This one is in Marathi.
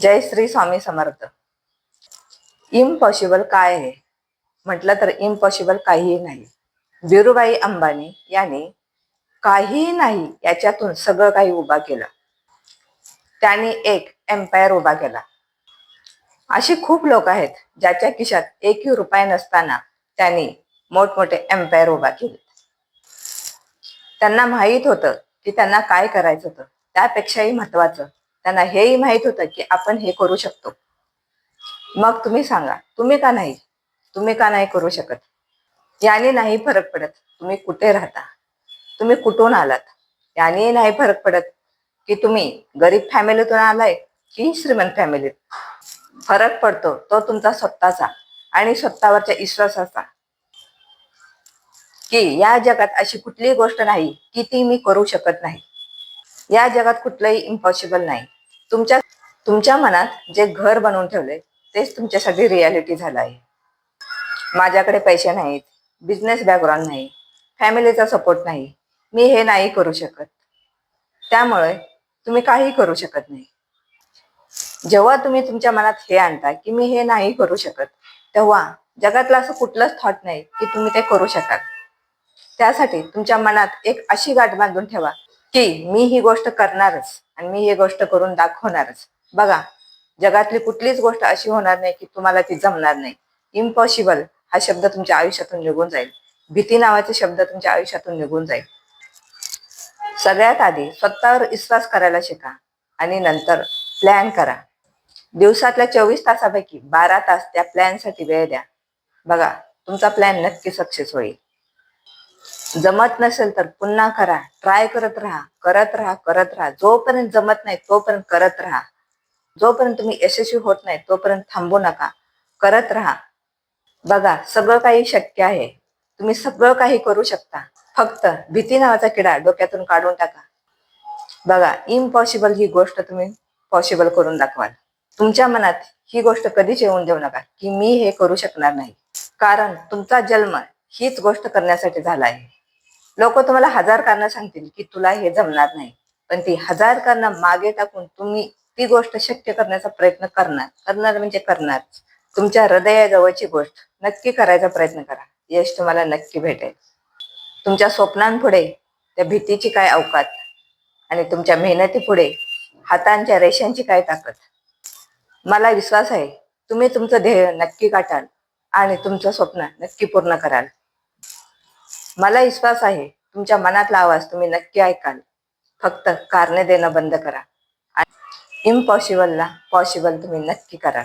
जय श्री स्वामी समर्थ. इम्पॉसिबल काय आहे? म्हटलं तर इम्पॉसिबल काहीही नाही. धीरूबाई अंबानी यांनी काहीही नाही याच्यातून सगळं काही उभा केलं. त्यांनी एक एम्पायर उभा केला. अशी खूप लोक आहेत ज्याच्या खिशात एकही रुपये नसताना त्यांनी मोठमोठे एम्पायर उभा केले. त्यांना माहीत होतं की त्यांना काय करायचं होतं. त्यापेक्षाही महत्वाचं त्यांना हेही माहीत होतं की आपण हे करू शकतो. मग तुम्ही सांगा तुम्ही का नाही? तुम्ही का नाही करू शकत? याने नाही फरक पडत. तुम्ही कुठे राहता? तुम्ही कुठून आलात? याने नाही फरक पडत की तुम्ही गरीब फॅमिलीतून आलाय की श्रीमंत फॅमिलीत. फरक पडतो तो तुमचा स्वतःचा आणि स्वतःवरच्या विश्वासाचा की या जगात अशी कुठलीही गोष्ट नाही की ती मी करू शकत नाही. या जगात कुठलंही इम्पॉसिबल नाही. तुमच्या तुमच्या मनात जे घर बनवून ठेवले तेच तुमच्यासाठी रियालिटी झालं आहे माझ्याकडे पैसे नाहीत बिझनेस बॅकग्राऊंड नाही फॅमिलीचा सपोर्ट नाही मी हे नाही करू शकत. त्यामुळे तुम्ही काही करू शकत नाही. जेव्हा तुम्ही तुमच्या मनात हे आणता की मी हे नाही करू शकत तेव्हा जगातला असं कुठलंच थॉट नाही की तुम्ही ते करू शकाल. त्यासाठी तुमच्या मनात एक अशी गाठ बांधून ठेवा की मी ही गोष्ट करणारच आणि मी ही गोष्ट करून दाखवणारच. बघा जगातली कुठलीच गोष्ट अशी होणार नाही की तुम्हाला ती जमणार नाही. इम्पॉसिबल हा शब्द तुमच्या आयुष्यातून निघून जाईल. भीती नावाचे शब्द तुमच्या आयुष्यातून निघून जाईल. सगळ्यात आधी स्वतःवर विश्वास करायला शिका आणि नंतर प्लॅन करा. दिवसातल्या चोवीस तासापैकी बारा तास त्या प्लॅनसाठी वेळ द्या. बघा तुमचा प्लॅन नक्की सक्सेस होईल. जमत नसेल तर पुन्हा करा. ट्राय करत राहा. करत राहा करत राहा. जोपर्यंत जमत नाही तोपर्यंत करत राहा. जोपर्यंत तुम्ही यशस्वी होत नाही तोपर्यंत थांबू नका. करत राहा. बघा सगळं काही शक्य आहे. तुम्ही सगळं काही करू शकता. फक्त भीती नावाचा किडा डोक्यातून काढून टाका. बघा इम्पॉसिबल ही गोष्ट तुम्ही पॉसिबल करून दाखवाल. तुमच्या मनात ही गोष्ट कधीच येऊन देऊ नका की मी हे करू शकणार नाही. कारण तुमचा जन्म हीच गोष्ट करण्यासाठी झाला आहे. लोक तुम्हाला हजार कारणं सांगतील की तुला हे जमणार नाही. पण ती हजार कारणं मागे टाकून तुम्ही ती गोष्ट शक्य करण्याचा प्रयत्न करणार. करणार म्हणजे करणार तुमच्या हृदयाजवळची गोष्ट. नक्की करायचा प्रयत्न करा. यश तुम्हाला नक्की भेटेल. तुमच्या स्वप्नांपुढे त्या भीतीची काय अवकात आणि तुमच्या मेहनतीपुढे हातांच्या रेषांची काय ताकद? मला विश्वास आहे तुम्ही तुमचं ध्येय नक्की गाठाल आणि तुमचं स्वप्न नक्की पूर्ण कराल. मला विश्वास आहे तुमच्या मनातला आवाज तुम्ही नक्की ऐकाल. फक्त कारणे देणं बंद करा. इम्पॉसिबलला पॉसिबल तुम्ही नक्की कराल